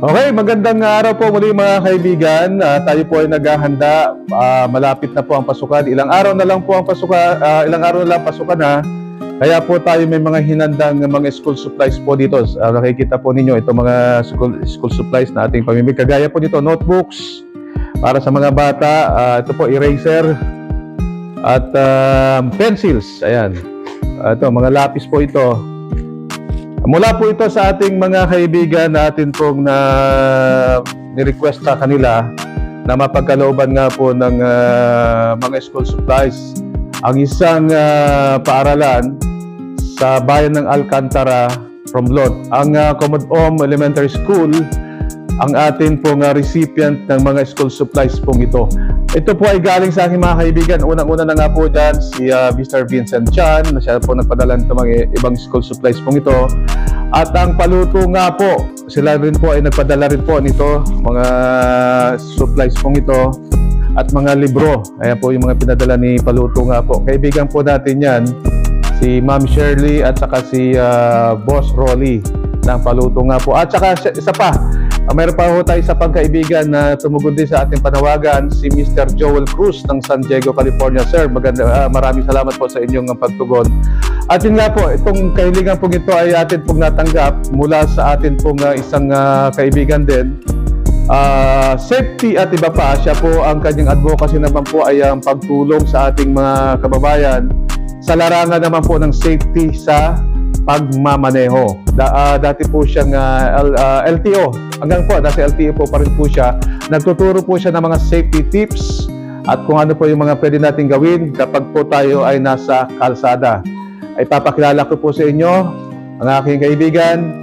Okay, magandang araw po muli mga kaibigan. Ah, tayo po ay naghahanda. Ah, malapit na po ang pasukan. Ilang araw na lang po ang pasukan. ah, ilang araw na lang pasukan na. Kaya po tayo may mga hinandang mga school supplies po dito. Ah, nakikita po ninyo itong mga school, school supplies na ating pamimig. Kagaya po dito, notebooks para sa mga bata. Ah, ito po, eraser at ah, pencils. Ayan. Ah, ito, mga lapis po ito. Mula po ito sa ating mga kaibigan natin pong na ni-request sa kanila na mapagkalooban nga po ng ah, mga school supplies. Ang isang ah, paaralan sa bayan ng Alcantara from Lot. Ang uh, Om Elementary School ang atin pong ah, recipient ng mga school supplies pong ito. Ito po ay galing sa aking mga kaibigan. Unang-una na nga po dyan si ah, Mr. Vincent Chan na siya po nagpadala ng mga ibang school supplies pong ito. At ang paluto nga po, sila rin po ay nagpadala rin po nito, mga supplies pong ito at mga libro. Ayan po yung mga pinadala ni Paluto nga po. Kaibigan po natin yan, si Ma'am Shirley at saka si ah, Boss Rolly ng Paluto nga po. At saka isa pa, mayroon pa po tayo sa pagkaibigan na tumugod din sa ating panawagan, si Mr. Joel Cruz ng San Diego, California. Sir, maganda, ah, maraming salamat po sa inyong ah, pagtugon. At yun nga po, itong kahilingan pong ito ay atin pong natanggap mula sa atin pong ah, isang ah, kaibigan din. Ah, safety at iba pa, siya po ang kanyang advocacy naman po ay ang pagtulong sa ating mga kababayan sa larangan naman po ng safety sa pagmamaneho. Da, ah, dati po siyang ah, L- ah, LTO. Hanggang po, dati LTO po pa rin po siya. Nagtuturo po siya ng mga safety tips at kung ano po yung mga pwede natin gawin kapag po tayo ay nasa kalsada. Ay papakilala ko po sa inyo ang aking kaibigan,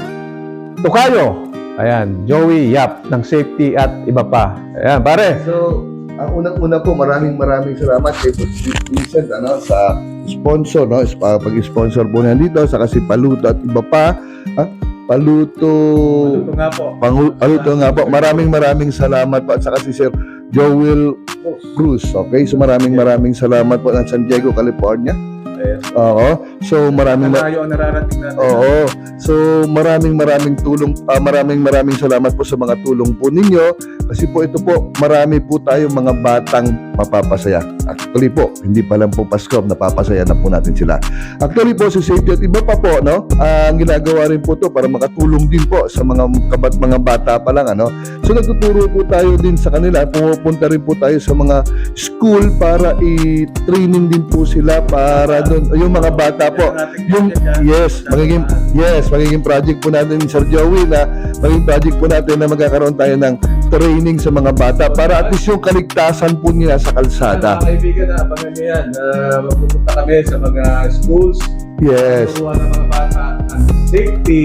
Tukayo. Ayan, Joey Yap ng safety at iba pa. Ayan, pare. So, ang unang-una po, maraming maraming salamat kay Boss Vincent ano, sa sponsor, no? Ah, pag-sponsor po niya dito, sa kasi Paluto at iba pa. Ha? Paluto, Ito nga po. Pangu- Paluto nga po. Maraming maraming salamat po. At saka si Sir Joel Cruz. Okay, so maraming maraming salamat po ng San Diego, California. Ayan. Oo. So maraming ma- ang nararating natin. Oo. So maraming maraming tulong ah, maraming maraming salamat po sa mga tulong po ninyo kasi po ito po marami po tayo mga batang mapapasaya. Actually po, hindi pa lang po Pasko, napapasaya na po natin sila. Actually po si Safety at iba pa po, no? ah, ang ginagawa rin po to para makatulong din po sa mga kabat mga bata pa lang ano. So nagtuturo po tayo din sa kanila, pumupunta rin po tayo sa mga school para i-training din po sila para doon yung mga bata po yung yes magiging yes magiging project po natin Sir Joey na magiging project po natin na magkakaroon tayo ng training sa mga bata para at least yung kaligtasan po nila sa kalsada Mga kaibigan, abangan niyo yan. Uh, magpupunta kami sa mga schools. yes Turuan ng mga bata ang safety,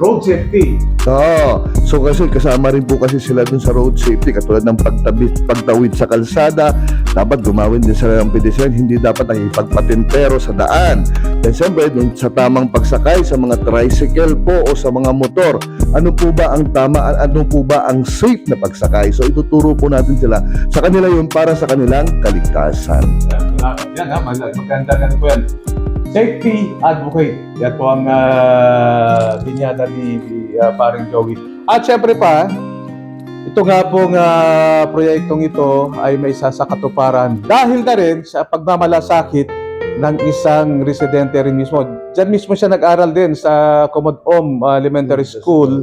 road safety. Oo. So kasi kasama rin po kasi sila dun sa road safety katulad ng pagtabi, pagtawid sa kalsada, dapat gumawin din sila ng pedestrian, hindi dapat nakipagpatintero sa daan. Then siyempre dun sa tamang pagsakay sa mga tricycle po o sa mga motor, ano po ba ang tama, ano po ba ang safe na pagsakay? So ituturo po natin sila sa kanila yun para sa kanilang kaligtasan. Yan, yan ha, mag- maganda na po yan. Safety Advocate. Yan po ang uh, binyada ni uh, paring Joey. At syempre pa, ito nga pong ah, proyektong ito ay may isa sa katuparan dahil na rin sa pagmamalasakit ng isang residente rin mismo. Diyan mismo siya nag-aral din sa Om Elementary School.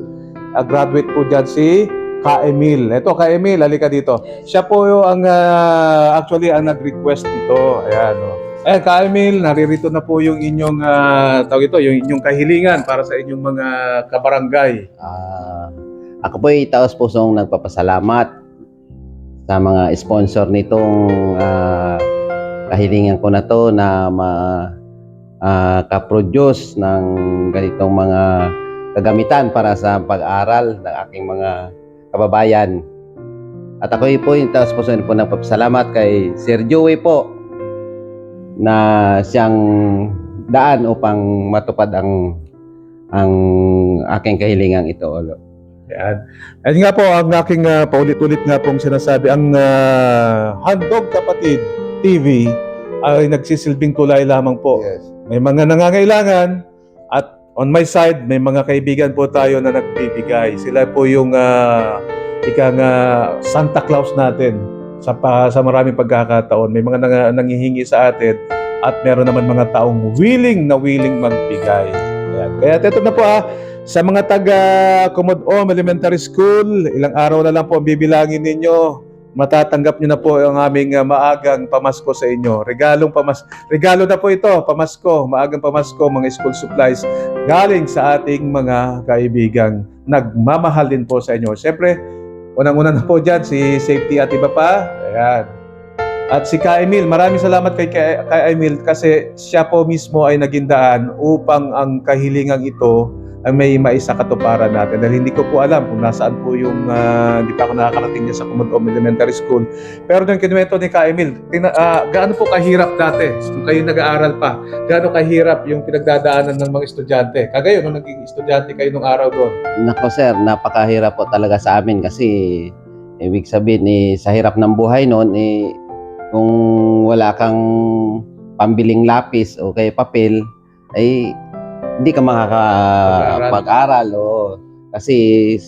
Ah, graduate po dyan si Ka Emil. Ito, Ka Emil, halika dito. Siya po yung ang ah, actually ang nag-request dito. Ayan, oh. Ayan, Ka Emil, naririto na po yung inyong ah, tawag ito, yung inyong kahilingan para sa inyong mga kabarangay. Ah, ako po ay taos pusong nagpapasalamat sa mga sponsor nitong ah, kahilingan ko na to na ma ah, ka-produce ng ganitong mga kagamitan para sa pag-aral ng aking mga kababayan. At ako po yung taos pusong po nagpapasalamat kay Sir Joey po na siyang daan upang matupad ang ang aking kahilingang ito. Olo. Ayan. Ayan nga po, ang aking ah, paulit-ulit nga pong sinasabi, ang ah, Handog Kapatid TV ay nagsisilbing tulay lamang po. Yes. May mga nangangailangan at on my side, may mga kaibigan po tayo na nagbibigay. Sila po yung uh, ika nga Santa Claus natin sa sa maraming pagkakataon. May mga nang, nangihingi sa atin at meron naman mga taong willing na willing magbigay. Ayan. Kaya ito na po ah, sa mga taga Comodom Elementary School, ilang araw na lang po ang bibilangin ninyo. Matatanggap nyo na po ang aming ah, maagang pamasko sa inyo. Regalong pamas regalo na po ito, pamasko, maagang pamasko, mga school supplies galing sa ating mga kaibigang nagmamahal din po sa inyo. Siyempre, unang-una na po dyan, si Safety at iba pa. Ayan. At si Ka Emil, maraming salamat kay Ka Emil kasi siya po mismo ay naging daan upang ang kahilingang ito may maisa katuparan natin. Dahil hindi ko po alam kung nasaan po yung, ah, hindi pa ako nakakarating niya sa Kumudom Elementary School. Pero nung kinuwento ni Ka Emil, tina, ah, gaano po kahirap dati, kung kayo nag-aaral pa, gaano kahirap yung pinagdadaanan ng mga estudyante. Kagayon, nung naging estudyante kayo nung araw doon. Nako sir, napakahirap po talaga sa amin kasi ibig sabihin eh, sa hirap ng buhay noon eh, kung wala kang pambiling lapis o kaya papel ay hindi ka makakapag-aral o kasi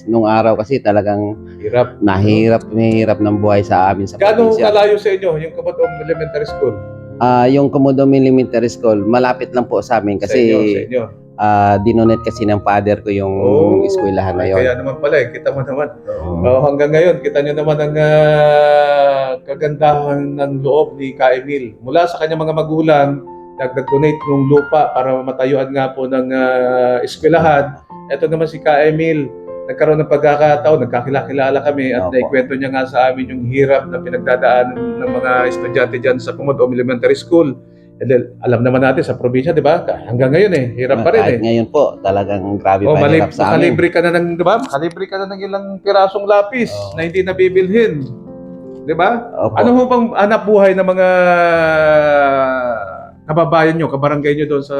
nung araw kasi talagang Hirap. nahirap nahirap ng buhay sa amin sa Gaano probinsya. kalayo sa inyo yung Kumudom Elementary School? Ah, yung Comodom Elementary School, malapit lang po sa amin sa kasi inyo, sa inyo. ah, dinonet kasi ng father ko yung Oh, eskwelahan na yon. Kaya naman pala, eh, kita mo naman. Oh, hanggang ngayon, kita nyo naman ang ah, kagandahan ng loob ni Ka Emil. Mula sa kanyang mga magulang, nag-donate ng lupa para matayuan nga po ng ah, eskwelahan. Ito naman si Ka Emil, nagkaroon ng pagkakataon, nagkakilala kami at Opo. naikwento niya nga sa amin yung hirap na pinagdadaanan ng mga estudyante dyan sa Kumudom Elementary School. And then, alam naman natin sa probinsya, di ba? Hanggang ngayon eh, hirap pa rin eh. Ngayon po, talagang grabe Oh, pa malib- hirap sa amin. makalibre ka na ng, di ba? Makalibre ka na ng ilang pirasong lapis Oo. na hindi nabibilhin. Di ba? Opo. Ano ho bang hanap buhay ng mga kababayan nyo, kabarangay nyo doon sa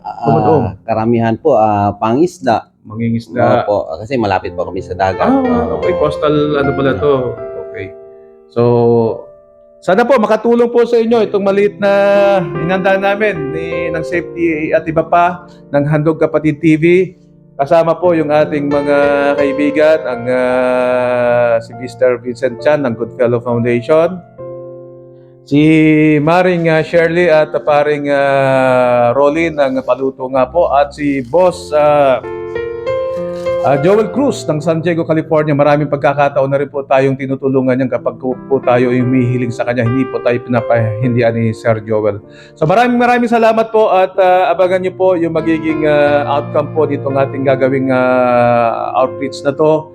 Ah, Kumudong? karamihan po, ah, pangisda. mangingisda? Opo, kasi malapit po kami sa dagat. Ah, okay. Coastal, ano pala to? Okay. So, sana po makatulong po sa inyo itong maliit na inanda namin ni, ng safety at iba pa ng Handog Kapatid TV. Kasama po yung ating mga kaibigan, ang ah, si Mr. Vincent Chan ng Goodfellow Foundation, si Maring ah, Shirley at ah, paring ah, Rolly ng Paluto nga po at si Boss ah, Ah, Joel Cruz ng San Diego, California. Maraming pagkakataon na rin po tayong tinutulungan niyan kapag po, tayo ay humihiling sa kanya. Hindi po tayo pinapahindihan ni Sir Joel. So maraming maraming salamat po at ah, abangan niyo po yung magiging ah, outcome po nitong ating gagawing ah, outreach na to.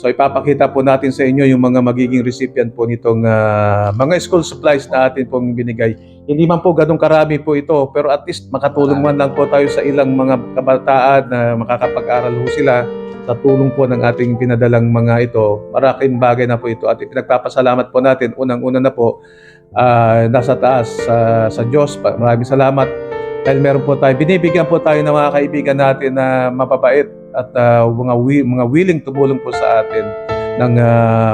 So ipapakita po natin sa inyo yung mga magiging recipient po nitong ah, mga school supplies na atin pong binigay. Hindi man po ganong karami po ito, pero at least makatulong man lang po tayo sa ilang mga kabataan na makakapag-aral ho sila sa tulong po ng ating pinadalang mga ito. Maraking bagay na po ito at pinagpapasalamat po natin. Unang-una na po, ah, nasa taas sa, sa Diyos. Maraming salamat dahil meron po tayo, binibigyan po tayo ng mga kaibigan natin na mapapait at ah, mga, wi- mga willing tumulong po sa atin ng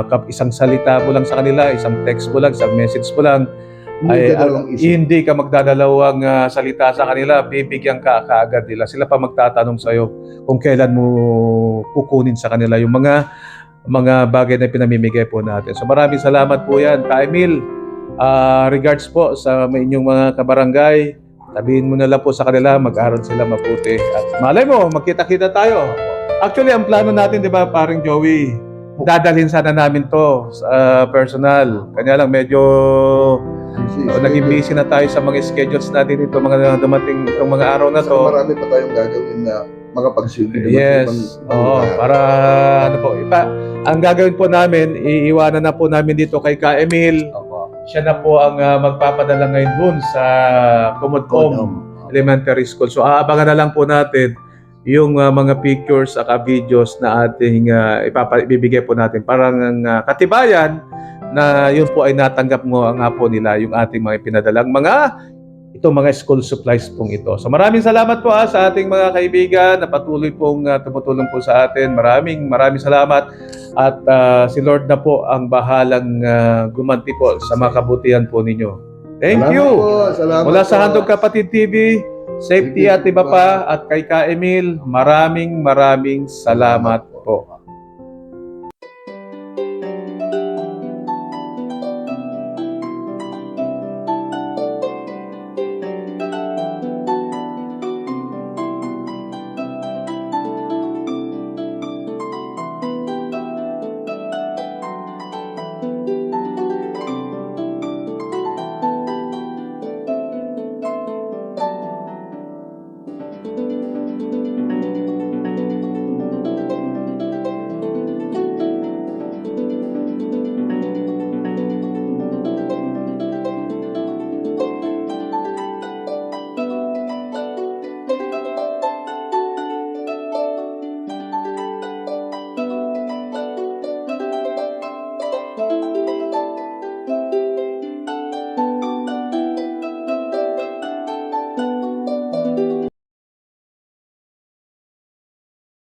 kap- isang salita mo lang sa kanila, isang text mo lang, isang message mo lang, Hindi ay, ka dalawang ah, hindi ka magdadalawang ah, salita sa kanila, bibigyan ka kaagad nila. Sila pa magtatanong sa iyo kung kailan mo kukunin sa kanila yung mga mga bagay na pinamimigay po natin. So maraming salamat po yan. Ka Emil, ah, regards po sa may inyong mga kabarangay. Sabihin mo na lang po sa kanila, mag-aral sila mabuti. At malay mo, magkita-kita tayo. Actually, ang plano natin, di ba, paring Joey, dadalhin sana namin to sa personal. Kanya lang medyo Busy, o, naging busy na tayo sa mga schedules natin ito, mga dumating itong mga araw na to. marami pa tayong gagawin na makapagsilbi Yes. Oo, ibang- para ano po, ipa, ang gagawin po namin, iiwanan na po namin dito kay Ka Emil. Opo. Siya na po ang ah, magpapadala ngayon dun sa Kumudkom. Elementary School. So aabangan na lang po natin yung ah, mga pictures at videos na ating uh, ibibigay po natin. Parang uh, katibayan na yun po ay natanggap mo nga po nila yung ating mga pinadalang mga itong mga school supplies pong ito. So maraming salamat po ah, sa ating mga kaibigan na patuloy pong ah, tumutulong po sa atin. Maraming maraming salamat at ah, si Lord na po ang bahalang ah, gumanti po sa mga kabutihan po ninyo. Thank Salamat you. Po, salamat Mula sa Handog Kapatid TV, Safety at iba pa at kay Ka Emil, maraming maraming salamat po.